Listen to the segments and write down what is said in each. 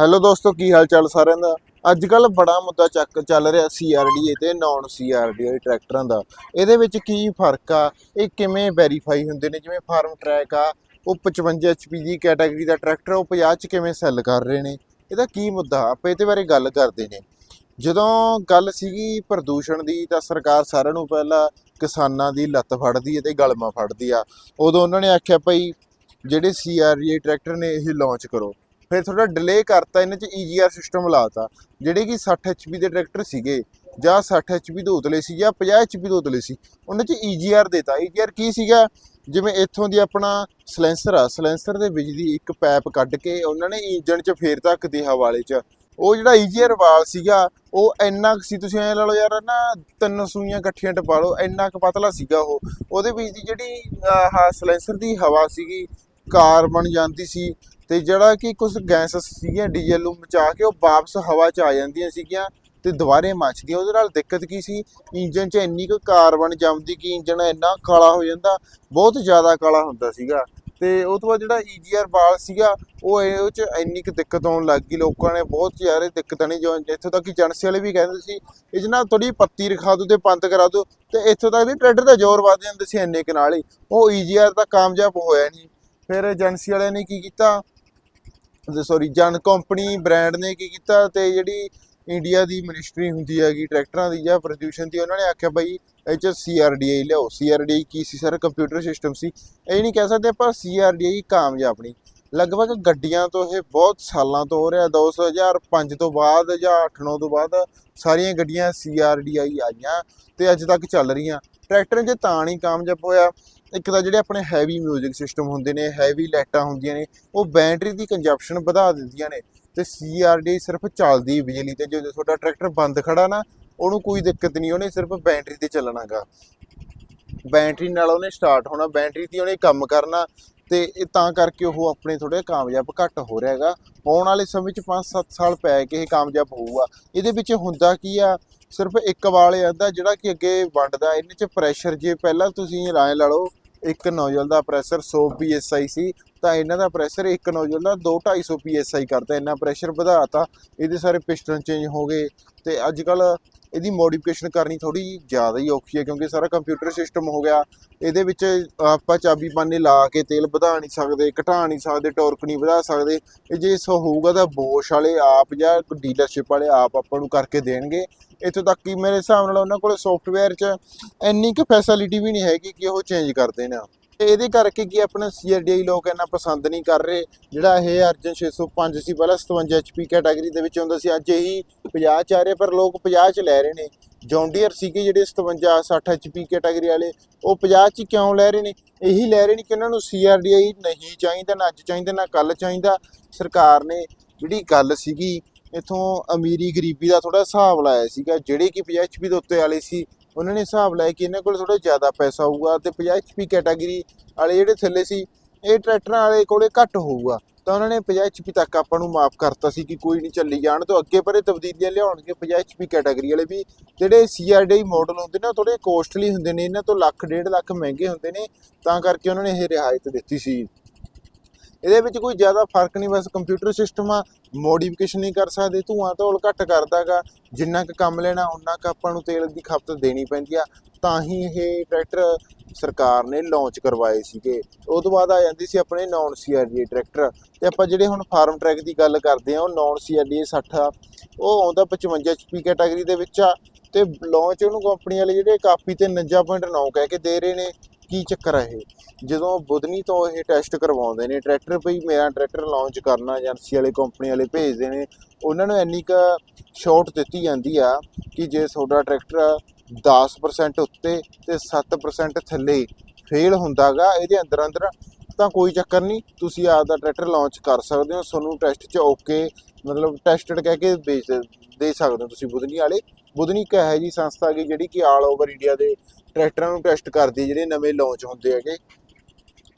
Hello ਦੋਸਤੋ, ਕੀ ਹਾਲ ਚਾਲ ਸਾਰਿਆਂ ਦਾ? ਅੱਜ ਕੱਲ ਬੜਾ ਮੁੱਦਾ ਚੱਕ ਚੱਲ ਰਿਹਾ ਸੀਆਰਡੀਏ ਤੇ ਨਾਨ ਸੀਆਰਡੀਏ ਟਰੈਕਟਰਾਂ ਦਾ। ਇਹਦੇ ਵਿੱਚ ਕੀ ਫ਼ਰਕ ਆ? ਇਹ ਕਿਵੇਂ ਵੈਰੀਫਾਈ ਹੁੰਦੇ ਨੇ? ਜਿਵੇਂ ਫਾਰਮ ਟਰੈਕ ਆ, ਉਹ 55 HP ਦੀ ਕੈਟਾਗਰੀ ਦਾ ਟਰੈਕਟਰ ਉਹ 50 ਚ ਕਿਵੇਂ ਸੈੱਲ ਕਰ ਰਹੇ ਨੇ? ਇਹਦਾ ਕੀ ਮੁੱਦਾ? ਆਪਾਂ ਇਹਦੇ ਬਾਰੇ ਗੱਲ ਕਰਦੇ ਨੇ। ਜਦੋਂ ਗੱਲ ਸੀਗੀ ਪ੍ਰਦੂਸ਼ਣ ਦੀ, ਤਾਂ ਸਰਕਾਰ ਸਾਰਿਆਂ ਨੂੰ ਪਹਿਲਾਂ ਕਿਸਾਨਾਂ ਦੀ ਲੱਤ ਫੜਦੀ ਹੈ ਤੇ ਗਲਮਾ ਫੜਦੀ ਆ। ਉਦੋਂ ਉਹਨਾਂ ਨੇ ਆਖਿਆ, ਭਾਈ, ਜਿਹੜੇ ਸੀਆਰਡੀਏ ਟਰੈਕਟਰ ਨੇ, ਇਹ ਲਾਂਚ ਕਰੋ। ਫਿਰ ਥੋੜਾ ਡਿਲੇ ਕਰਤਾ, ਇਹਨਾਂ 'ਚ ਈਜੀਆਰ ਸਿਸਟਮ ਲਾਤਾ, ਜਿਹੜੇ ਕਿ 60 ਐਚਪੀ ਦੇ ਟਰੈਕਟਰ ਸੀਗੇ, ਜਾਂ 60 ਐਚਪੀ ਤੋਂ ਉਤਲੇ ਸੀ, ਜਾਂ 50 ਐਚਪੀ ਤੋਂ ਉਤਲੇ ਸੀ, ਉਹਨਾਂ 'ਚ ਈਜੀਆਰ ਦੇਤਾ। ਈਜੀਆਰ ਕੀ ਸੀਗਾ? ਜਿਵੇਂ ਇੱਥੋਂ ਦੀ ਆਪਣਾ ਸਲੈਂਸਰ ਆ, ਸਲੈਂਸਰ ਦੇ ਵਿੱਚ ਦੀ ਇੱਕ ਪੈਪ ਕੱਢ ਕੇ ਉਹਨਾਂ ਨੇ ਇੰਜਨ 'ਚ ਫੇਰ ਤੱਕ ਦੇ ਹਵਾਲੇ 'ਚ। ਉਹ ਜਿਹੜਾ ਈਜੀਆਰ ਵਾਲ ਸੀਗਾ, ਉਹ ਇੰਨਾ ਕੁ ਸੀ, ਤੁਸੀਂ ਐਂ ਲਾ ਲਓ ਯਾਰ, ਨਾ ਤਿੰਨ ਸੂਈਆਂ ਇਕੱਠੀਆਂ ਟਪਾ ਲਓ, ਇੰਨਾ ਕੁ ਪਤਲਾ ਸੀਗਾ ਉਹ। ਉਹਦੇ ਵਿੱਚ ਦੀ ਜਿਹੜੀ, ਆਹ, ਸਲੈਂਸਰ ਦੀ ਹਵਾ ਸੀਗੀ ਕਾਰਬਨ ਜਾਂਦੀ ਸੀ ਤੇ ਜਿਹੜਾ ਕਿ ਕੁਝ ਗੈਸਸ ਸੀਗੀਆਂ ਡੀਜ਼ਲ ਨੂੰ ਮਚਾ ਕੇ, ਉਹ ਵਾਪਸ ਹਵਾ 'ਚ ਆ ਜਾਂਦੀਆਂ ਸੀਗੀਆਂ ਤੇ ਦੁਬਾਰੇ ਮੱਚਦੀਆਂ। ਉਹਦੇ ਨਾਲ ਦਿੱਕਤ ਕੀ ਸੀ? ਇੰਜਨ 'ਚ ਇੰਨੀ ਕੁ ਕਾਰਬਨ ਜੰਮਦੀ ਕਿ ਇੰਜਨ ਇੰਨਾ ਕਾਲਾ ਹੋ ਜਾਂਦਾ, ਬਹੁਤ ਜ਼ਿਆਦਾ ਕਾਲਾ ਹੁੰਦਾ ਸੀਗਾ। ਤੇ ਉਹ ਤੋਂ ਬਾਅਦ ਜਿਹੜਾ ਈਜੀਆਰ ਬਾਲ ਸੀਗਾ, ਉਹ ਇਹ ਉਹ 'ਚ ਇੰਨੀ ਕੁ ਦਿੱਕਤ ਆਉਣ ਲੱਗ ਗਈ। ਲੋਕਾਂ ਨੇ ਬਹੁਤ ਜ਼ਿਆਦਾ ਦਿੱਕਤਾਂ ਨਹੀਂ ਜੋ ਇੱਥੋਂ ਤੱਕ ਕਿ ਏਜੰਸੀ ਵਾਲੇ ਵੀ ਕਹਿੰਦੇ ਸੀ, ਇਹ 'ਚ ਨਾ ਥੋੜੀ ਪੱਤੀ ਰਖਾ ਦਿਓ ਤੇ ਬੰਦ ਕਰਾ ਦਿਓ ਤੇ ਇੱਥੋਂ ਤੱਕ ਵੀ ਟਰੈਕਟਰ ਦਾ ਜ਼ੋਰ ਵੱਧ ਜਾਂਦਾ ਸੀ ਇੰਨੇ ਕੁ ਨਾਲ ਹੀ। ਉਹ ਈਜੀਆਰ ਤਾਂ ਕਾਮਯਾਬ ਹੋਇਆ ਨਹੀਂ। ਫਿਰ ਏਜੰਸੀ ਵਾਲਿਆਂ ਨੇ ਕੀ ਕੀਤਾ? ਸੌਰੀ ਜਨ ਕੰਪਨੀ ਬ੍ਰਾਂਡ ਨੇ ਕੀ ਕੀਤਾ ਤੇ ਜਿਹੜੀ ਇੰਡੀਆ ਦੀ ਮਿਨਿਸਟਰੀ ਹੁੰਦੀ ਹੈਗੀ, ਟਰੈਕਟਰਾਂ ਦੀ ਜਾਂ ਪ੍ਰਦੂਸ਼ਣ ਦੀ, ਉਹਨਾਂ ਨੇ ਆਖਿਆ ਬਾਈ ਇਹ ਚ ਸੀਆਰਡੀਆਈ ਲਿਆਓ। ਸੀਆਰਡੀਆਈ ਕੀ ਸੀ ਸਰ? ਕੰਪਿਊਟਰ ਸਿਸਟਮ ਸੀ। ਇਹ ਨਹੀਂ ਕਹਿ ਸਕਦੇ ਆਪਾਂ ਸੀਆਰਡੀਆਈ ਕਾਮਯਾਬ ਨਹੀਂ। ਲਗਭਗ ਗੱਡੀਆਂ ਤੋਂ ਇਹ ਬਹੁਤ ਸਾਲਾਂ ਤੋਂ ਹੋ ਰਿਹਾ। 2005 ਤੋਂ ਬਾਅਦ ਜਾਂ 8-9 ਤੋਂ ਬਾਅਦ ਸਾਰੀਆਂ ਗੱਡੀਆਂ ਸੀਆਰਡੀਆਈ ਆਈਆਂ ਤੇ ਅੱਜ ਤੱਕ ਚੱਲ ਰਹੀਆਂ। ਟਰੈਕਟਰ ਜੇ ਤਾਂ ਨਹੀਂ ਕਾਮਯਾਬ ਹੋਇਆ। ਇੱਕ ਤਾਂ ਜਿਹੜੇ ਆਪਣੇ ਹੈਵੀ 뮤직 ਸਿਸਟਮ ਹੁੰਦੇ ਨੇ ਹੈਵੀ ਲਾਈਟਾਂ ਹੁੰਦੀਆਂ ਨੇ, ਉਹ ਬੈਟਰੀ ਦੀ ਕੰਜਪਸ਼ਨ ਵਧਾ ਦਿੰਦੀਆਂ ਨੇ ਤੇ ਸੀਆਰਡੀ ਸਿਰਫ ਚੱਲਦੀ ਬਿਜਲੀ ਤੇ, ਜਦੋਂ ਤੁਹਾਡਾ ਟਰੈਕਟਰ ਬੰਦ ਖੜਾ ਨਾ, ਉਹਨੂੰ ਕੋਈ ਦਿੱਕਤ ਨਹੀਂ, ਉਹਨੇ ਸਿਰਫ ਬੈਟਰੀ ਤੇ ਚੱਲਣਾਗਾ ਬੈਟਰੀ ਨਾਲ ਉਹਨੇ ਸਟਾਰਟ ਹੋਣਾ ਬੈਟਰੀ ਤੇ ਉਹਨੇ ਕੰਮ ਕਰਨਾ ਤੇ ਇਹ ਤਾਂ ਕਰਕੇ ਉਹ ਆਪਣੇ ਥੋੜੇ ਕਾਮਯਾਬ ਘੱਟ ਹੋ ਰਿਹਾ ਹੈਗਾ ਆਉਣ ਵਾਲੇ ਸਮੇਂ 'ਚ 5-7 ਸਾਲ ਪੈ ਕੇ ਇਹ ਕਾਮਯਾਬ ਹੋਊਗਾ। ਇਹਦੇ ਵਿੱਚ ਹੁੰਦਾ ਕੀ ਆ, ਸਿਰਫ ਇੱਕ ਵਾਲ ਆਂਦਾ ਜਿਹੜਾ ਕਿ ਅੱਗੇ ਵੰਡਦਾ, ਇਹਦੇ 'ਚ ਪ੍ਰੈਸ਼ਰ ਜੇ ਪਹਿਲਾਂ ਤੁਸੀਂ ਰਾਏ ਲਾ ਲਓ ਇੱਕ ਨੋਜ਼ਲ ਦਾ ਪ੍ਰੈਸ਼ਰ 100 psi ਸੀ। ਤਾਂ ਇਹਨਾਂ ਦਾ ਪ੍ਰੈਸ਼ਰ ਇੱਕ ਨੋਜ਼ਲ ਦਾ 2 250 psi ਕਰਤਾ ਇੰਨਾ ਪ੍ਰੈਸ਼ਰ ਵਧਾਤਾ, ਇਹਦੇ ਸਾਰੇ ਪਿਸਟਨ ਚੇਂਜ ਹੋ ਗਏ ਤੇ ਅੱਜ ਕੱਲ ਇਹਦੀ ਮੋਡੀਫਿਕੇਸ਼ਨ ਕਰਨੀ ਥੋੜੀ ਜ਼ਿਆਦਾ ਹੀ ਔਖੀ ਹੈ ਕਿਉਂਕਿ ਸਾਰਾ ਕੰਪਿਊਟਰ ਸਿਸਟਮ ਹੋ ਗਿਆ, ਇਹਦੇ ਵਿੱਚ ਆਪਾਂ ਚਾਬੀ ਪਾਨੇ ਲਾ ਕੇ ਤੇਲ ਵਧਾ ਨਹੀਂ ਸਕਦੇ, ਘਟਾ ਨਹੀਂ ਸਕਦੇ ਟਾਰਕ ਨਹੀਂ ਵਧਾ ਸਕਦੇ, ਇਹ ਜੇ ਸੋ ਹੋਊਗਾ ਤਾਂ ਬੋਸ਼ ਵਾਲੇ ਆਪ ਜਾਂ ਡੀਲਰਸ਼ਿਪ ਵਾਲੇ ਆਪ ਆਪਾਂ ਨੂੰ ਕਰਕੇ ਦੇਣਗੇ। ਇੱਥੋਂ ਤੱਕ ਕਿ ਮੇਰੇ ਹਿਸਾਬ ਨਾਲ ਉਹਨਾਂ ਕੋਲ ਸੌਫਟਵੇਅਰ 'ਚ ਇੰਨੀ ਕੁ ਫੈਸਿਲਿਟੀ ਵੀ ਨਹੀਂ ਹੈਗੀ ਕਿ ਉਹ ਚੇਂਜ ਕਰ ਦੇਣ। ਇਹਦੇ ਕਰਕੇ ਕੀ ਆਪਣਾ ਸੀਆਰਡੀਆਈ ਲੋਕ ਇੰਨਾ ਪਸੰਦ ਨਹੀਂ ਕਰ ਰਹੇ? ਜਿਹੜਾ ਇਹ ਅਰਜਨ 605 ਸੀ ਪਹਿਲਾਂ 57 ਐਚਪੀ ਕੈਟਾਗਰੀ ਦੇ ਵਿੱਚ ਹੁੰਦਾ ਸੀ, ਅੱਜ ਇਹੀ 50 ਚ ਆ ਰਹੇ, ਪਰ ਲੋਕ 50 ਚ ਲੈ ਰਹੇ ਨੇ। ਜੌਂਡੀਅਰ ਸੀਗੇ ਜਿਹੜੇ 57 60 ਐਚਪੀ ਕੈਟਾਗਰੀ ਵਾਲੇ, ਉਹ 50 ਚ ਕਿਉਂ ਲੈ ਰਹੇ ਨੇ? ਇਹੀ ਲੈ ਰਹੇ ਨੇ ਕਿ ਉਹਨਾਂ ਨੂੰ ਸੀਆਰਡੀਆਈ ਨਹੀਂ ਚਾਹੀਦਾ, ਨਾ ਅੱਜ ਚਾਹੀਦਾ, ਨਾ ਕੱਲ ਚਾਹੀਦਾ। ਸਰਕਾਰ ਨੇ ਜਿਹੜੀ ਗੱਲ ਸੀਗੀ, ਇਥੋਂ ਅਮੀਰੀ ਗਰੀਬੀ ਦਾ ਥੋੜਾ ਹਿਸਾਬ ਲਾਇਆ ਸੀਗਾ, ਜਿਹੜੇ ਕਿ 50 ਐਚਪੀ ਦੇ ਉੱਤੇ ਵਾਲੇ ਸੀ ਉਹਨਾਂ ਨੇ ਹਿਸਾਬ ਲਾਇਆ ਕਿ ਇਹਨਾਂ ਕੋਲ ਥੋੜਾ ਜ਼ਿਆਦਾ ਪੈਸਾ ਹੋਊਗਾ ਤੇ 50 ਐਚਪੀ ਕੈਟਾਗਰੀ ਵਾਲੇ ਜਿਹੜੇ ਥੱਲੇ ਸੀ, ਇਹ ਟਰੈਕਟਰਾਂ ਵਾਲੇ ਕੋਲੇ ਘੱਟ ਹੋਊਗਾ। ਤਾਂ ਉਹਨਾਂ ਨੇ 50 ਐਚਪੀ ਤੱਕ ਆਪਾਂ ਨੂੰ ਮਾਫ ਕਰਤਾ ਸੀ ਕਿ ਕੋਈ ਨਹੀਂ ਚੱਲੀ ਜਾਣ ਤੋਂ ਅੱਗੇ ਪਰ ਇਹ ਤਬਦੀਲੀਆਂ ਲਿਆਉਣਗੇ 50 ਐਚਪੀ ਕੈਟਾਗਰੀ ਵਾਲੇ ਵੀ। ਜਿਹੜੇ ਸੀਆਰਡੀ ਮਾਡਲ ਹੁੰਦੇ ਨੇ, ਉਹ ਥੋੜੇ ਕੋਸਟਲੀ ਹੁੰਦੇ ਨੇ, ਇਹਨਾਂ ਤੋਂ ਲੱਖ, ਡੇਢ ਲੱਖ ਮਹਿੰਗੇ ਹੁੰਦੇ ਨੇ। ਤਾਂ ਕਰਕੇ ਉਹਨਾਂ ਨੇ ਇਹ ਰਿਆਇਤ ਦਿੱਤੀ ਸੀ। ਇਹਦੇ ਵਿੱਚ ਕੋਈ ਜ਼ਿਆਦਾ ਫ਼ਰਕ ਨਹੀਂ, ਬਸ ਕੰਪਿਊਟਰ ਸਿਸਟਮ ਆ ਮੋਡੀਫਿਕੇਸ਼ਨ ਨਹੀਂ ਕਰ ਸਕਦੇ, ਧੂਆਂ ਧੌਲ ਘੱਟ ਕਰਦਾਗਾ, ਜਿੰਨਾ ਕੁ ਕੰਮ ਲੈਣਾ ਉਹਨਾਂ ਕੁ ਆਪਾਂ ਨੂੰ ਤੇਲ ਦੀ ਖਪਤ ਦੇਣੀ ਪੈਂਦੀ ਆ। ਤਾਂ ਹੀ ਇਹ ਟਰੈਕਟਰ ਸਰਕਾਰ ਨੇ ਲਾਂਚ ਕਰਵਾਏ ਸੀਗੇ। ਉਹ ਤੋਂ ਬਾਅਦ ਆ ਜਾਂਦੀ ਸੀ ਆਪਣੇ ਨਾਨ ਸੀਆਰਡੀ ਟਰੈਕਟਰ ਤੇ ਆਪਾਂ ਜਿਹੜੇ ਹੁਣ ਫਾਰਮ ਟਰੈਕ ਦੀ ਗੱਲ ਕਰਦੇ ਆ, ਉਹ ਨਾਨ ਸੀਆਰਡੀ 60 ਆ। ਉਹ ਆਉਂਦਾ 55 ਐਚਪੀ ਕੈਟਾਗਰੀ ਦੇ ਵਿੱਚ ਆ। ਤੇ ਲਾਂਚ ਉਹਨੂੰ ਕੰਪਨੀ ਵਾਲੇ ਜਿਹੜੇ ਕਾਪੀ ਤੇ 49.9 ਕਹਿ ਕੇ ਦੇ ਰਹੇ ਨੇ। ਕੀ ਚੱਕਰ ਆ ਇਹ? ਜਦੋਂ ਬੁਧਨੀ ਤੋਂ ਇਹ ਟੈਸਟ ਕਰਵਾਉਂਦੇ ਨੇ ਟਰੈਕਟਰ ਭਈ ਮੇਰਾ ਟਰੈਕਟਰ ਲਾਂਚ ਕਰਨਾ ਏਜੰਸੀ ਵਾਲੇ ਕੰਪਨੀ ਵਾਲੇ ਭੇਜਦੇ ਨੇ, ਉਹਨਾਂ ਨੂੰ ਇੰਨੀ ਕੁ ਛੋਟ ਦਿੱਤੀ ਜਾਂਦੀ ਆ ਕਿ ਜੇ ਤੁਹਾਡਾ ਟਰੈਕਟਰ 10% ਉੱਤੇ ਤੇ 7% ਥੱਲੇ ਫੇਲ ਹੁੰਦਾਗਾ, ਇਹਦੇ ਅੰਦਰ ਅੰਦਰ ਤਾਂ ਕੋਈ ਚੱਕਰ ਨਹੀਂ, ਤੁਸੀਂ ਆਪਦਾ ਟਰੈਕਟਰ ਲਾਂਚ ਕਰ ਸਕਦੇ ਹੋ, ਤੁਹਾਨੂੰ ਟੈਸਟ 'ਚ ਓਕੇ ਮਤਲਬ ਟੈਸਟਡ ਕਹਿ ਕੇ ਵੇਚ ਦੇ ਸਕਦੇ ਹੋ ਤੁਸੀਂ ਬੁਧਨੀ ਵਾਲੇ। ਬੁਧਨੀ ਇੱਕ ਹੈ ਜੀ ਸੰਸਥਾ ਹੈਗੀ ਜਿਹੜੀ ਕਿ ਆਲ ਓਵਰ ਇੰਡੀਆ ਦੇ ਟਰੈਕਟਰਾਂ ਨੂੰ ਟੈਸਟ ਕਰਦੀ ਜਿਹੜੇ ਨਵੇਂ ਲਾਂਚ ਹੁੰਦੇ ਹੈਗੇ।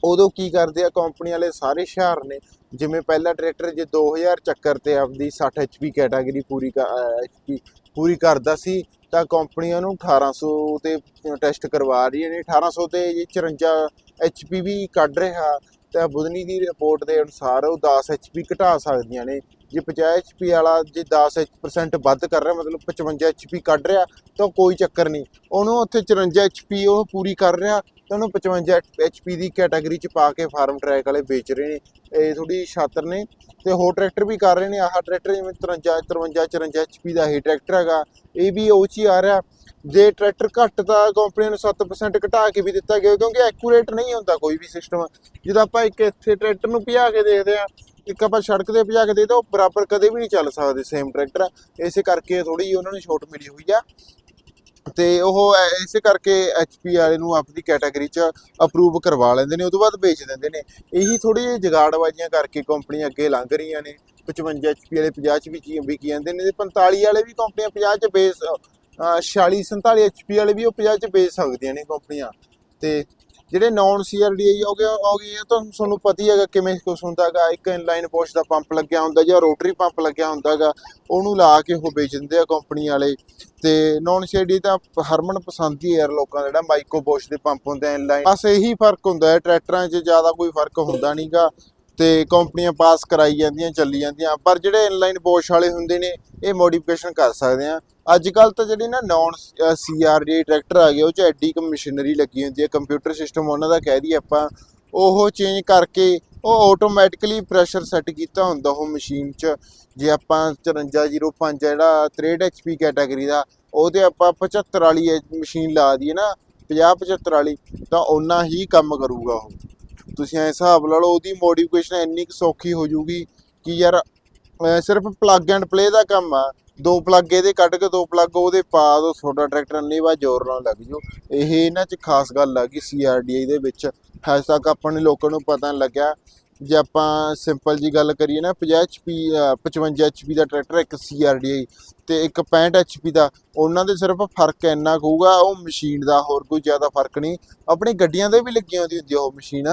ਉਦੋਂ ਕੀ ਕਰਦੇ ਆ ਕੰਪਨੀ ਵਾਲੇ ਸਾਰੇ ਹੁਸ਼ਿਆਰ ਨੇ, ਜਿਵੇਂ ਪਹਿਲਾ ਟਰੈਕਟਰ ਜੇ 2000 ਚੱਕਰ ਤੇ ਆਪਦੀ 60 ਐਚਪੀ ਕੈਟਾਗਰੀ ਪੂਰੀ ਐਚਪੀ ਪੂਰੀ ਕਰਦਾ ਸੀ, ਤਾਂ ਕੰਪਨੀਆਂ ਨੂੰ 1800 ਤੇ ਟੈਸਟ ਕਰਵਾ ਰਹੀਆਂ ਨੇ 1800 ਤੇ ਜੇ 54 ਐਚਪੀ ਵੀ ਕੱਢ ਰਿਹਾ, ਤਾਂ ਬੁਧਨੀ ਦੀ ਰਿਪੋਰਟ ਦੇ ਅਨੁਸਾਰ ਉਹ 10 ਐਚਪੀ ਘਟਾ ਸਕਦੀਆਂ ਨੇ, ਜੇ 50 HP ਵਾਲਾ ਜੇ 10% ਵੱਧ ਕਰ ਰਿਹਾ, ਮਤਲਬ 55 HP ਕੱਢ ਰਿਹਾ, ਤਾਂ ਕੋਈ ਚੱਕਰ ਨਹੀਂ, ਉਹਨੂੰ ਉੱਥੇ 54 HP ਉਹ ਪੂਰੀ ਕਰ ਰਿਹਾ ਤਾਂ ਉਹਨੂੰ 55 HP ਦੀ ਕੈਟਾਗਰੀ ਚ ਪਾ ਕੇ ਫਾਰਮ ਟਰੈਕ ਵਾਲੇ ਵੇਚ ਰਹੇ ਨੇ। ਇਹ ਥੋੜੀ ਛਾਤਰ ਨੇ ਤੇ ਹੋਰ ਟਰੈਕਟਰ ਵੀ ਕਰ ਰਹੇ ਨੇ। ਆਹ ਟਰੈਕਟਰ ਜਿਵੇਂ 53 53 54 HP ਦਾ ਹੀ ਟਰੈਕਟਰ ਹੈਗਾ। ਇਹ ਵੀ ਉਹ 'ਚ ਹੀ ਆ ਰਿਹਾ। ਜੇ ਟਰੈਕਟਰ ਘੱਟ ਤਾਂ ਕੰਪਨੀ ਨੂੰ 7% ਘਟਾ ਕੇ ਵੀ ਦਿੱਤਾ ਗਿਆ ਕਿਉਂਕਿ ਐਕੂਰੇਟ ਨਹੀਂ ਹੁੰਦਾ ਕੋਈ ਵੀ ਸਿਸਟਮ ਜਦੋਂ ਆਪਾਂ ਇੱਕ ਇੱਥੇ ਟਰੈਕਟਰ ਨੂੰ ਭਜਾ ਕੇ ਦੇਖਦੇ ਆ ਇੱਕ ਆਪਾਂ ਸੜਕ ਤੇ ਭਜਾ ਕੇ ਦੇਖਦੇ ਹਾਂ, ਉਹ ਬਰਾਬਰ ਕਦੇ ਵੀ ਨਹੀਂ ਚੱਲ ਸਕਦੇ ਸੇਮ ਟਰੈਕਟਰ ਇਸੇ ਕਰਕੇ ਥੋੜੀ ਉਹਨਾਂ ਨੂੰ ਛੋਟ ਮਿਲੀ ਹੋਈ ਆ। ਤੇ ਉਹ ਐ- ਇਸੇ ਕਰਕੇ ਐਚਪੀ ਵਾਲੇ ਨੂੰ ਆਪਣੀ ਕੈਟਾਗਰੀ 'ਚ ਅਪਰੂਵ ਕਰਵਾ ਲੈਂਦੇ ਨੇ ਉਸ ਤੋਂ ਬਾਅਦ ਵੇਚ ਦਿੰਦੇ ਨੇ। ਇਹੀ ਥੋੜੀ ਜਿਹੀ ਜਗਾੜਬਾਜ਼ੀਆਂ ਕਰਕੇ ਕੰਪਨੀਆਂ ਅੱਗੇ ਲੰਘ ਰਹੀਆਂ ਨੇ। 55 ਐਚਪੀ ਵਾਲੇ 50 ਚ ਵੀ ਕੀ ਵੀ ਕੀ ਜਾਂਦੇ ਨੇ, ਤੇ 45 ਵਾਲੇ ਵੀ ਕੰਪਨੀਆਂ 50 ਚ ਬੇਸ 46 47 ਐਚਪੀ ਵਾਲੇ ਵੀ ਉਹ 50 ਚ ਵੇਚ ਸਕਦੀਆਂ ਨੇ ਕੰਪਨੀਆਂ ਤੇ ਜਿਹੜੇ ਨਾਨ ਸੀਆਰਡੀਆਈ ਹੋ ਗਏ ਹੋ ਗਏ ਤਾਂ ਤੁਹਾਨੂੰ ਪਤਾ ਹੀ ਹੈਗਾ ਕਿਵੇਂ ਕੁਛ ਹੁੰਦਾਗਾ ਇੱਕ ਇਨਲਾਈਨ ਪੋਸ਼ ਦਾ ਪੰਪ ਲੱਗਿਆ ਹੁੰਦਾ ਜਾਂ ਰੋਟਰੀ ਪੰਪ ਲੱਗਿਆ ਹੁੰਦਾਗਾ ਉਹਨੂੰ ਲਾ ਕੇ ਉਹ ਵੇਚ ਦਿੰਦੇ ਆ ਕੰਪਨੀ ਵਾਲੇ। ਤੇ ਨਾਨ ਸੀਆਰਡੀ ਤਾਂ ਹਰਮਨ ਪਸੰਦ ਹੀ ਹੈ ਯਾਰ ਲੋਕਾਂ ਦਾ ਜਿਹੜਾ ਮਾਈਕੋ ਪੋਸ਼ ਦੇ ਪੰਪ ਹੁੰਦੇ ਆ ਇਨਲਾਈਨ ਬਸ ਇਹੀ ਫ਼ਰਕ ਹੁੰਦਾ ਹੈ, ਟਰੈਕਟਰਾਂ 'ਚ ਜ਼ਿਆਦਾ ਕੋਈ ਫ਼ਰਕ ਹੁੰਦਾ ਨਹੀਂਗਾ ਤੇ ਕੰਪਨੀਆਂ ਪਾਸ ਕਰਾਈ ਜਾਂਦੀਆਂ, ਚੱਲੀ ਜਾਂਦੀਆਂ, ਪਰ ਜਿਹੜੇ ਇਨਲਾਈਨ ਬੋਸ਼ ਵਾਲੇ ਹੁੰਦੇ ਨੇ, ਇਹ ਮੋਡੀਫਿਕੇਸ਼ਨ ਕਰ ਸਕਦੇ ਆ। ਅੱਜ ਕੱਲ ਤਾਂ ਜਿਹੜੇ ਨਾ ਨਾਨ ਸੀਆਰਡੀ ਟਰੈਕਟਰ ਆ ਗਏ ਉਹ 'ਚ ਐਡੀ ਕੁ ਮਸ਼ੀਨਰੀ ਲੱਗੀ ਹੁੰਦੀ ਹੈ ਕੰਪਿਊਟਰ ਸਿਸਟਮ ਉਹਨਾਂ ਦਾ ਕਹਿ ਦਈਏ ਆਪਾਂ। ਉਹ ਚੇਂਜ ਕਰਕੇ ਉਹ ਆਟੋਮੈਟਿਕਲੀ ਪ੍ਰੈਸ਼ਰ ਸੈੱਟ ਕੀਤਾ ਹੁੰਦਾ ਉਹ ਮਸ਼ੀਨ 'ਚ। ਜੇ ਆਪਾਂ 5405 ਜਿਹੜਾ 63 HP ਕੈਟਾਗਰੀ ਦਾ, ਉਹਦੇ ਆਪਾਂ 75 ਵਾਲੀ ਮਸ਼ੀਨ ਲਾ ਦਈਏ ਨਾ 50 75 ਵਾਲੀ, ਤਾਂ ਓਨਾ ਹੀ ਕੰਮ ਕਰੂਗਾ ਉਹ। ਤੁਸੀਂ ਐ ਹਿਸਾਬ ਲਾ ਲਓ, ਉਹਦੀ ਮੋਡੀਫਿਕੇਸ਼ਨ ਇੰਨੀ ਕੁ ਸੌਖੀ ਹੋ ਜੂਗੀ ਕਿ ਯਾਰ ਸਿਰਫ ਪਲੱਗ ਐਂਡ ਪਲੇ ਦਾ ਕੰਮ ਆ। ਦੋ ਪਲੱਗ ਇਹਦੇ ਕੱਢ ਕੇ, ਦੋ ਪਲੱਗ ਉਹਦੇ ਪਾ ਦੋ, ਤੁਹਾਡਾ ਟਰੈਕਟਰ ਇੰਨੀ ਵਾਰ ਜ਼ੋਰ ਨਾਲ ਲੱਗ ਜਾਓ ਇਹ ਇਹਨਾਂ 'ਚ ਖਾਸ ਗੱਲ ਆ ਕਿ ਸੀਆਰਡੀਆਈ ਦੇ ਵਿੱਚ ਹਜੇ ਤੱਕ ਆਪਾਂ ਨੂੰ ਲੋਕਾਂ ਨੂੰ ਪਤਾ ਨਹੀਂ ਲੱਗਿਆ। ਜੇ ਆਪਾਂ ਸਿੰਪਲ ਜੀ ਗੱਲ ਕਰੀਏ ਨਾ 50 HP 55 HP ਦਾ ਟਰੈਕਟਰ ਇੱਕ ਸੀਆਰਡੀਆਈ ਤੇ ਇੱਕ 65 HP ਦਾ, ਉਹਨਾਂ ਦੇ ਸਿਰਫ ਫ਼ਰਕ ਇੰਨਾ ਕੁ ਉਹ ਮਸ਼ੀਨ ਦਾ ਹੋਰ ਕੋਈ ਜ਼ਿਆਦਾ ਫ਼ਰਕ ਨਹੀਂ। ਆਪਣੀ ਗੱਡੀਆਂ ਦੇ ਵੀ ਲੱਗੀਆਂ ਹੁੰਦੀ ਹੁੰਦੀ ਉਹ ਮਸ਼ੀਨ।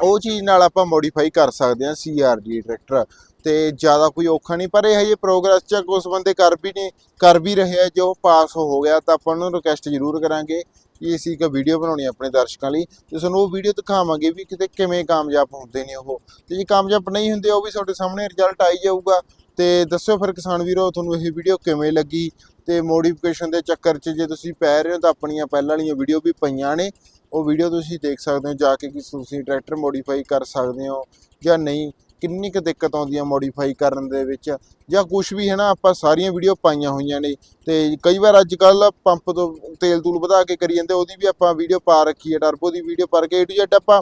ਉਹ ਚੀਜ਼ ਨਾਲ ਆਪਾਂ ਮੋਡੀਫਾਈ ਕਰ ਸਕਦੇ ਹਾਂ ਸੀਆਰਡੀ ਟਰੈਕਟਰ ਤੇ ਜ਼ਿਆਦਾ ਕੋਈ ਔਖਾ ਨਹੀਂ, ਪਰ ਇਹ ਹਜੇ ਪ੍ਰੋਗਰੈਸ ਚ ਕੁਝ ਬੰਦੇ ਕਰ ਵੀ ਨਹੀਂ, ਕਰ ਵੀ ਰਹੇ ਆ, ਜੋ ਪਾਸ ਹੋ ਗਿਆ ਤਾਂ ਆਪਾਂ ਨੂੰ ਰਿਕਵੈਸਟ ਜ਼ਰੂਰ ਕਰਾਂਗੇ ਕਿ ਅਸੀਂ ਇੱਕ ਵੀਡੀਓ ਬਣਾਉਣੀ ਆਪਣੇ ਦਰਸ਼ਕਾਂ ਲਈ। ਤੇ ਤੁਹਾਨੂੰ ਉਹ ਵੀਡੀਓ ਦਿਖਾਵਾਂਗੇ ਵੀ ਕਿਤੇ ਕਿਵੇਂ ਕਾਮਯਾਬ ਹੁੰਦੇ ਨੇ ਉਹ। ਤੇ ਜੇ ਕਾਮਯਾਬ ਨਹੀਂ ਹੁੰਦੇ, ਉਹ ਵੀ ਤੁਹਾਡੇ ਸਾਹਮਣੇ ਰਿਜ਼ਲਟ ਆਈ ਜਾਊਗਾ। ਤੇ ਦੱਸਿਓ ਫਿਰ ਕਿਸਾਨ ਵੀਰੋ, ਤੁਹਾਨੂੰ ਇਹ ਵੀਡੀਓ ਕਿਵੇਂ ਲੱਗੀ ਤੇ ਮੋਡੀਫਿਕੇਸ਼ਨ ਦੇ ਚੱਕਰ 'ਚ ਜੇ ਤੁਸੀਂ ਪੈ ਰਹੇ ਹੋ ਤਾਂ ਆਪਣੀਆਂ ਪਹਿਲਾਂ ਵਾਲੀਆਂ ਵੀਡੀਓ ਵੀ ਪਈਆਂ ਨੇ। ਉਹ ਵੀਡੀਓ ਤੁਸੀਂ ਦੇਖ ਸਕਦੇ ਹੋ, ਜਾ ਕੇ ਕਿ ਤੁਸੀਂ ਟਰੈਕਟਰ ਮੋਡੀਫਾਈ ਕਰ ਸਕਦੇ ਹੋ ਜਾਂ ਨਹੀਂ, ਕਿੰਨੀ ਕੁ ਦਿੱਕਤ ਆਉਂਦੀ ਹੈ ਮੋਡੀਫਾਈ ਕਰਨ ਦੇ ਵਿੱਚ ਜਾਂ ਕੁਝ ਵੀ ਹੈ ਨਾ ਆਪਾਂ ਸਾਰੀਆਂ ਵੀਡੀਓ ਪਾਈਆਂ ਹੋਈਆਂ ਨੇ ਤੇ ਕਈ ਵਾਰ ਅੱਜ ਕੱਲ ਪੰਪ ਤੋਂ ਤੇਲ ਤੂਲ ਵਧਾ ਕੇ ਕਰੀ ਜਾਂਦੇ, ਉਹਦੀ ਵੀ ਆਪਾਂ ਵੀਡੀਓ ਪਾ ਰੱਖੀ ਹੈ ਟਰਬੋ ਦੀ ਵੀਡੀਓ ਪਾ ਕੇ ਏ ਟੂ ਜ਼ੈਡ ਆਪਾਂ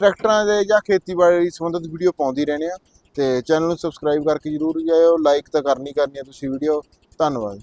ਟਰੈਕਟਰਾਂ ਦੇ ਜਾਂ ਖੇਤੀਬਾੜੀ ਸੰਬੰਧਿਤ ਵੀਡੀਓ ਪਾਉਂਦੀ ਰਹਿੰਦੇ ਆ। ਤੇ ਚੈਨਲ ਨੂੰ ਸਬਸਕ੍ਰਾਈਬ ਕਰਕੇ ਜਰੂਰ ਜਾਇਓ ਲਾਈਕ ਤਾਂ ਕਰਨੀ ਕਰਨੀ ਹੈ ਤੁਸੀਂ ਵੀਡੀਓ ਧੰਨਵਾਦ।